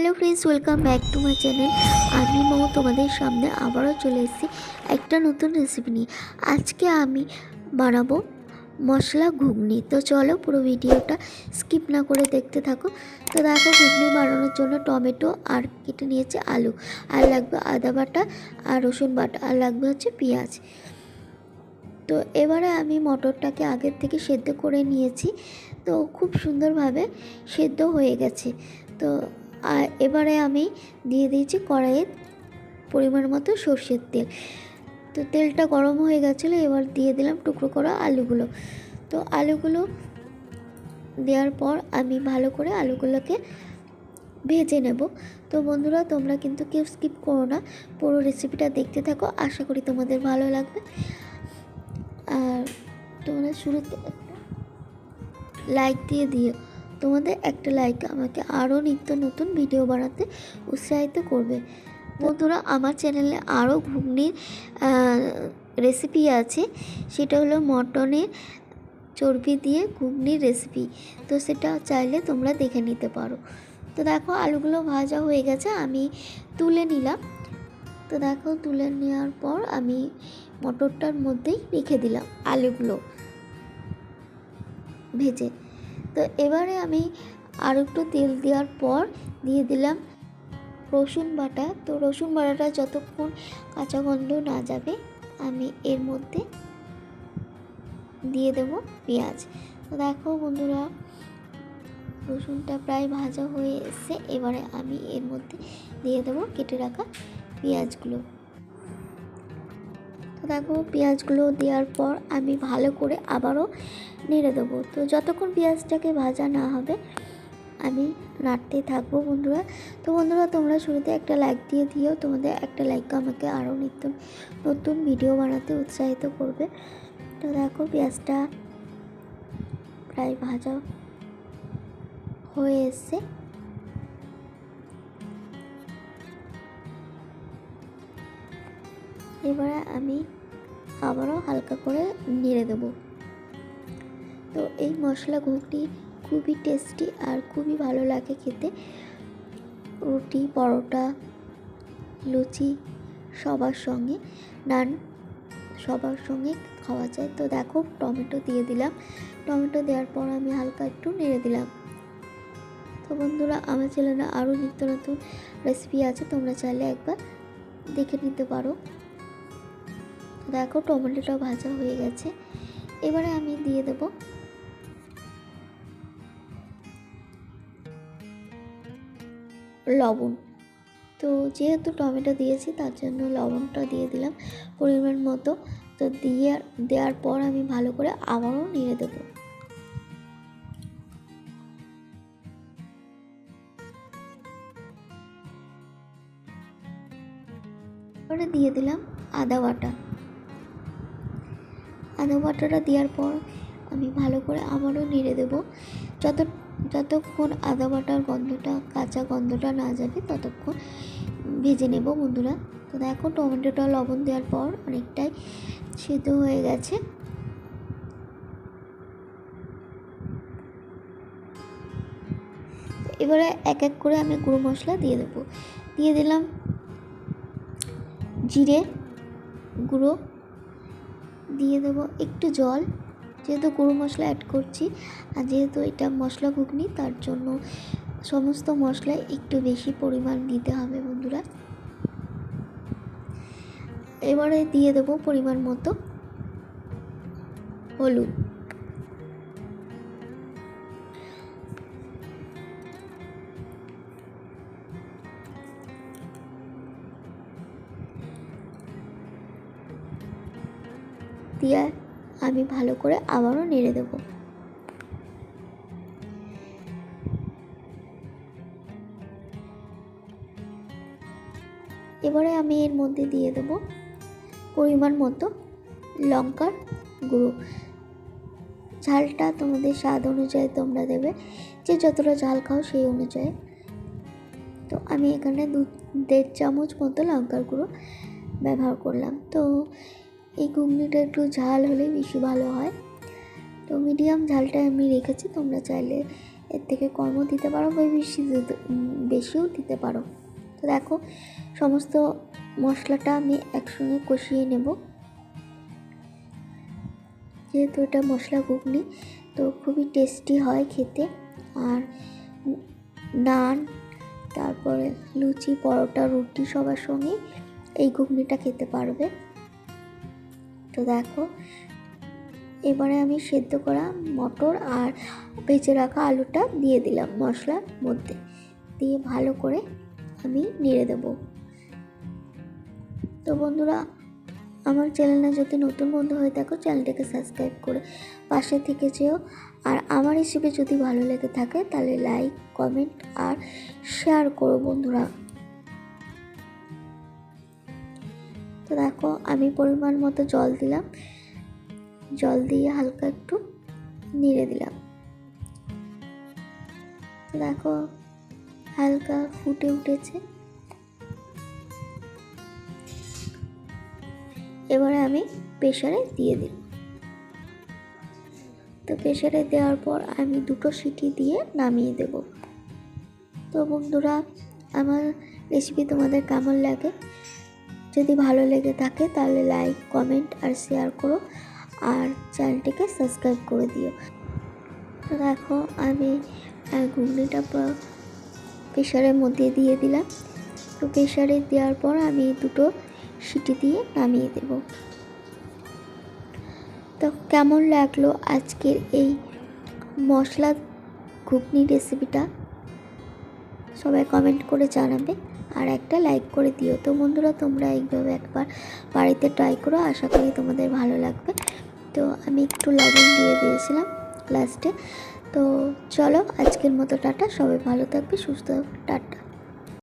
Hello friends welcome back to my channel আমি মৌ তোমাদের সামনে আবারও চলে এসেছি একটা নতুন রেসিপি নিয়ে। আজকে আমি বানাবো মশলা ঘুগনি। তো চলো পুরো ভিডিওটা স্কিপ না করে দেখতে থাকো। তো দেখো ঘুগনি বানানোর জন্য টমেটো আর কেটে নিয়েছে আলু। আর লাগবে আদা বাটা আর রসুন বাটা। আর লাগবে হচ্ছে পেঁয়াজ। তো এবারে আমি মটরটাকে আগের থেকে সেদ্ধ করে নিয়েছি। তো খুব সুন্দরভাবে সেদ্ধ হয়ে গেছে। তো আর এবারে আমি দিয়ে দিয়েছি কড়াইয়ে পরিমাণ মতো সর্ষের তেল। তো তেলটা গরম হয়ে গেছিল, এবার দিয়ে দিলাম টুকরো করা আলুগুলো। তো আলুগুলো দেওয়ার পর আমি ভালো করে আলুগুলোকে ভেজে নেব। তো বন্ধুরা, তোমরা কিন্তু কেউ স্কিপ করো না, পুরো রেসিপিটা দেখতে থাকো, আশা করি তোমাদের ভালো লাগবে। আর তোমরা শুরুতে লাইক দিয়ে দিও। তোমাদের একটা লাইক আমাকে আরও নিত্য নতুন ভিডিও বানাতে উৎসাহিত করবে। বন্ধুরা, আমার চ্যানেলে আরও ঘুগনির রেসিপি আছে। সেটা হলো মটনের চর্বি দিয়ে ঘুগনির রেসিপি তো সেটা চাইলে তোমরা দেখে নিতে পারো। তো দেখো, আলুগুলো ভাজা হয়ে গেছে, আমি তুলে নিলাম। তো দেখো, তুলে নেওয়ার পর আমি মটরটার মধ্যেই রেখে দিলাম আলুগুলো ভেজে। তো এবারে আমি আর একটু তেল দেওয়ার পর দিয়ে দিলাম রসুন বাটা। তো রসুন বাটাটা যতক্ষণ কাঁচা গন্ধ না যাবে, আমি এর মধ্যে দিয়ে দেব পেঁয়াজ। তো দেখো বন্ধুরা, রসুনটা প্রায় ভাজা হয়ে এসছে। এবারে আমি এর মধ্যে দিয়ে দেবো কেটে রাখা পেঁয়াজগুলো। দেখো পেঁয়াজগুলো দেওয়ার পর আমি ভালো করে আবারও নেড়ে দেবো। তো যতক্ষণ পেঁয়াজটাকে ভাজা না হবে, আমি নাড়তে থাকব বন্ধুরা। তো বন্ধুরা, তোমরা শুরুতে একটা লাইক দিয়ে দিও। তোমাদের একটা লাইক আমাকে আরও নিত্য নতুন ভিডিও বানাতে উৎসাহিত করবে। তো দেখো পেঁয়াজটা প্রায় ভাজা হয়ে এসছে। এবারে আমি আবারও হালকা করে নেড়ে দেবো। তো এই মশলা ঘুগনি খুবই টেস্টি আর খুবই ভালো লাগে খেতে। রুটি, পরোটা, লুচি সবার সঙ্গে, নান সবার সঙ্গে খাওয়া যায়। তো দেখো টমেটো দিয়ে দিলাম। টমেটো দেওয়ার পর আমি হালকা একটু নেড়ে দিলাম। তো বন্ধুরা, আমার চ্যানেলে আরও নিত্য নতুন রেসিপি আছে, তোমরা চাইলে একবার দেখে নিতে পারো। দেখো টমেটোটা ভাজা হয়ে গেছে। এবারে আমি দিয়ে দেব লবণ। তো যেহেতু টমেটো দিয়েছি, তার জন্য লবণটা দিয়ে দিলাম পরিমাণ মতো। তো দিয়ে, দেওয়ার পর আমি ভালো করে আবারও নেড়ে দেবো। দিয়ে দিলাম আদা বাটা। আদা বাটাটা দেওয়ার পর আমি ভালো করে আবারও নেড়ে দেব। যত, যতক্ষণ আদা বাটার গন্ধটা, কাঁচা গন্ধটা না যাবে ততক্ষণ ভেজে নেব বন্ধুরা। তো দেখো টমেটোটা লবণ দেওয়ার পর অনেকটাই সেদ্ধ হয়ে গেছে। এবারে এক এক করে আমি গুঁড়ো মশলা দিয়ে দেবো। দিয়ে দিলাম জিরে গুঁড়ো দিয়ে দেবো একটু জল। যেহেতু গুঁড়ো মশলা অ্যাড করছি, আর যেহেতু এটা মশলা ঘুগনি, তার জন্য সমস্ত মশলায় একটু বেশি পরিমাণ দিতে হবে বন্ধুরা। এবারে দিয়ে দেবো পরিমাণ মতো হলুদ। দিয়ে আমি ভালো করে আবারও নেড়ে দেব। এবারে আমি এর মধ্যে দিয়ে দেব পরিমাণ মতো লঙ্কার গুঁড়ো। ঝালটা তোমাদের স্বাদ অনুযায়ী তোমরা দেবে, যে যতটা ঝাল খাও সেই অনুযায়ী। তো আমি এখানে দু, দেড় চামচ মতো লঙ্কার গুঁড়ো ব্যবহার করলাম। তো এই ঘুগনিটা একটু ঝাল হলে বেশি ভালো হয়। তো মিডিয়াম ঝালটা আমি রেখেছি, তোমরা চাইলে এর থেকে কমও দিতে পারো বা বেশি বেশিও দিতে পারো। তো দেখো, সমস্ত মশলাটা আমি একসঙ্গে কষিয়ে নেব। যেহেতু এটা মশলা ঘুগনি, তো খুবই টেস্টি হয় খেতে। আর নান, তারপরে লুচি, পরোটা, রুটি সবার সঙ্গে এই ঘুগনিটা খেতে পারবে। তো দেখো, এবারে আমি সেদ্ধ করা মটর আর ভেজে রাখা আলুটা দিয়ে দিলাম মশলার মধ্যে। দিয়ে ভালো করে আমি নেড়ে দেব। তো বন্ধুরা, আমার চ্যানেলে যদি নতুন বন্ধু হয়ে থাকো, চ্যানেলটাকে সাবস্ক্রাইব করে পাশে থেকে যেও। আর আমার রেসিপি যদি ভালো লেগে থাকে, তাহলে লাইক, কমেন্ট আর শেয়ার করো বন্ধুরা। তো দেখো, আমি পরিমাণ মতো জল দিলাম। জল দিয়ে হালকা একটু নেড়ে দিলাম। তো দেখো, হালকা ফুটে উঠেছে। এবারে আমি প্রেশারে দিয়ে দিই তো প্রেশারে দেওয়ার পর আমি দুটো সিটি দিয়ে নামিয়ে দেব। তো বন্ধুরা, আমার রেসিপি তোমাদের কেমন লাগে? যদি ভালো লেগে থাকে তাহলে লাইক কমেন্ট আর শেয়ার করো আর চ্যানেলটিকে সাবস্ক্রাইব করে দিও। দেখো আমি ঘুগনিটা প্রেশারের মধ্যে দিয়ে দিলাম। তো প্রেশারে দেওয়ার পর আমি দুটো সিটি দিয়ে নামিয়ে দেব। তো কেমন লাগল আজকের এই মশলা ঘুগনি রেসিপিটা সবাই কমেন্ট করে জানাবে। আর একটা লাইক করে দিও। তো বন্ধুরা, তোমরা এইভাবে একবার বাড়িতে ট্রাই করো, আশা করি তোমাদের ভালো লাগবে। তো আমি একটু লবণ দিয়ে দিয়েছিলাম লাস্টে তো চলো, আজকের মতো টাটা। সবাই ভালো থাকবে, সুস্থ থাকবে টাটা।